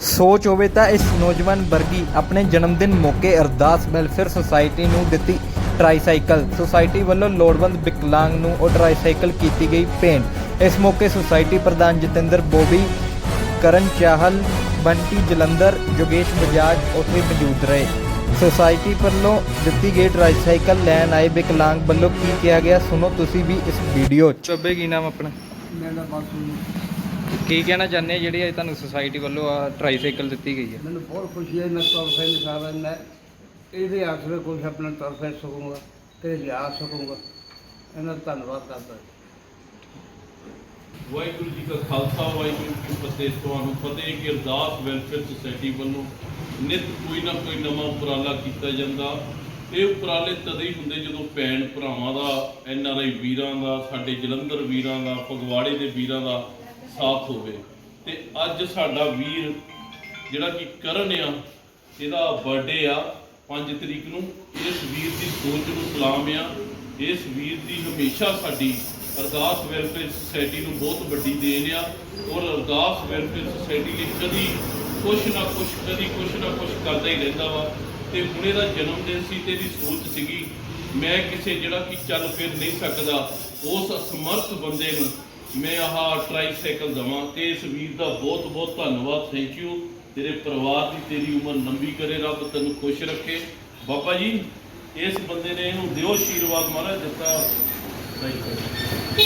ਸੋਚ ਹੋਵੇ ਤਾਂ ਇਸ ਨੌਜਵਾਨ ਵਰਗੀ ਆਪਣੇ ਜਨਮ ਦਿਨ ਮੌਕੇ ਅਰਦਾਸ ਵੈਲਫੇਅਰ ਸੁਸਾਇਟੀ ਨੂੰ ਦਿੱਤੀ ਟ੍ਰਾਈਸਾਈਕਲ ਸੁਸਾਇਟੀ ਵੱਲੋਂ ਲੋੜਵੰਦ ਵਿਕਲਾਂਗ ਨੂੰ ਉਹ ਟ੍ਰਾਈਸਾਈਕਲ ਕੀਤੀ ਗਈ ਭੇਂਟ। ਇਸ ਮੌਕੇ ਸੁਸਾਇਟੀ ਪ੍ਰਧਾਨ ਜਤਿੰਦਰ ਬੋਬੀ ਕਰਨ ਚਾਹਲ ਬੰਟੀ ਜਲੰਧਰ ਜੋਗੇਸ਼ ਬਜਾਜ ਉੱਥੇ ਮੌਜੂਦ ਰਹੇ। ਸੁਸਾਇਟੀ ਵੱਲੋਂ ਦਿੱਤੀ ਗਈ ਟ੍ਰਾਈਸਾਈਕਲ ਲੈਣ ਆਏ ਵਿਕਲਾਂਗ ਵੱਲੋਂ ਕੀ ਕਿਹਾ ਗਿਆ ਸੁਣੋ ਤੁਸੀਂ ਵੀ ਇਸ ਵੀਡੀਓ 'ਚ। ਚੱਬੇ ਕੀ ਨਾਮ ਆਪਣਾ? ਮੇਰਾ ਬਾਸੂ ਕੀ ਕਹਿਣਾ ਚਾਹੁੰਦੇ ਆ ਜਿਹੜੀ ਅੱਜ ਤੁਹਾਨੂੰ ਸੁਸਾਇਟੀ ਵੱਲੋਂ ਆ ਟ੍ਰਾਈਸਾਈਕਲ ਦਿੱਤੀ ਗਈ ਹੈ? ਮੈਨੂੰ ਬਹੁਤ ਖੁਸ਼ੀ ਹੈ ਮੈਂ ਨਹੀਂ ਸਕਦਾ ਮੈਂ ਇਹਦੇ ਆਸਰੇ ਕੁਝ ਆਪਣਾ ਤੁਰ ਫਿਰ ਸਕੂੰਗਾ ਤੇ ਲਿਆ ਸਕੂੰਗਾ। ਇਹਨਾਂ ਦਾ ਧੰਨਵਾਦ ਕਰਦਾ ਵਾਹਿਗੁਰੂ ਜੀ ਕਾ ਖਾਲਸਾ ਵਾਹਿਗੁਰੂ ਜੀ ਕੀ ਫਤਿਹ। ਤੁਹਾਨੂੰ ਫਤਿਹ ਕਿ ਅਰਦਾਸ ਵੈਲਫੇਅਰ ਸੁਸਾਇਟੀ ਵੱਲੋਂ ਨਿਤ ਕੋਈ ਨਾ ਕੋਈ ਨਵਾਂ ਉਪਰਾਲਾ ਕੀਤਾ ਜਾਂਦਾ। ਇਹ ਉਪਰਾਲੇ ਤਦ ਹੀ ਹੁੰਦੇ ਜਦੋਂ ਭੈਣ ਭਰਾਵਾਂ ਦਾ ਐਨ ਆਰ ਆਈ ਵੀਰਾਂ ਦਾ ਸਾਡੇ ਜਲੰਧਰ ਵੀਰਾਂ ਦਾ ਫਗਵਾੜੇ ਦੇ ਵੀਰਾਂ ਦਾ ਸਾਥ ਹੋਵੇ। ਤੇ ਅੱਜ ਸਾਡਾ ਵੀਰ ਜਿਹੜਾ ਕਿ ਕਰਨ ਆ, ਇਹਦਾ ਬਰਥਡੇ ਆ 5 ਤਰੀਕ ਨੂੰ। ਇਸ ਵੀਰ ਦੀ ਸੋਚ ਨੂੰ ਸਲਾਮ ਆ। ਇਸ ਵੀਰ ਦੀ ਹਮੇਸ਼ਾ ਸਾਡੀ ਅਰਦਾਸ ਵੈਲਫੇਅਰ ਸੁਸਾਇਟੀ ਨੂੰ ਬਹੁਤ ਵੱਡੀ ਦੇਣ ਆ। ਔਰ ਅਰਦਾਸ ਵੈਲਫੇਅਰ ਸੁਸਾਇਟੀ ਲਈ ਕਦੀ ਕੁਛ ਨਾ ਕੁਛ, ਕਦੀ ਕੁਛ ਨਾ ਕੁਛ ਕਰਦਾ ਹੀ ਰਹਿੰਦਾ ਵਾ। ਤੇ ਹੁਣ ਇਹਦਾ ਜਨਮ ਦਿਨ ਸੀ ਤੇ ਇਹਦੀ ਸੋਚ ਸੀਗੀ, ਮੈਂ ਕਿਸੇ ਜਿਹੜਾ ਕਿ ਚੱਲ ਫਿਰ ਨਹੀਂ ਸਕਦਾ, ਉਸ ਅਸਮਰਥ ਬੰਦੇ ਨੂੰ ਮੈਂ ਆਹ ਟ੍ਰਾਈਸਾਈਕਲ ਦਵਾਂ ਤੇ ਇਸ ਵੀਰ ਦਾ ਬਹੁਤ ਬਹੁਤ ਧੰਨਵਾਦ ਥੈਂਕ ਯੂ ਤੇਰੇ ਪਰਿਵਾਰ ਦੀ ਤੇਰੀ ਉਮਰ ਲੰਬੀ ਕਰੇ, ਰੱਬ ਤੈਨੂੰ ਖੁਸ਼ ਰੱਖੇ। ਬਾਬਾ ਜੀ, ਇਸ ਬੰਦੇ ਨੇ ਇਹਨੂੰ ਦਿਓ ਆਸ਼ੀਰਵਾਦ ਮਹਾਰਾਜ ਦਿੱਤਾ। ਟ੍ਰਾਈਸਾਈਕਲ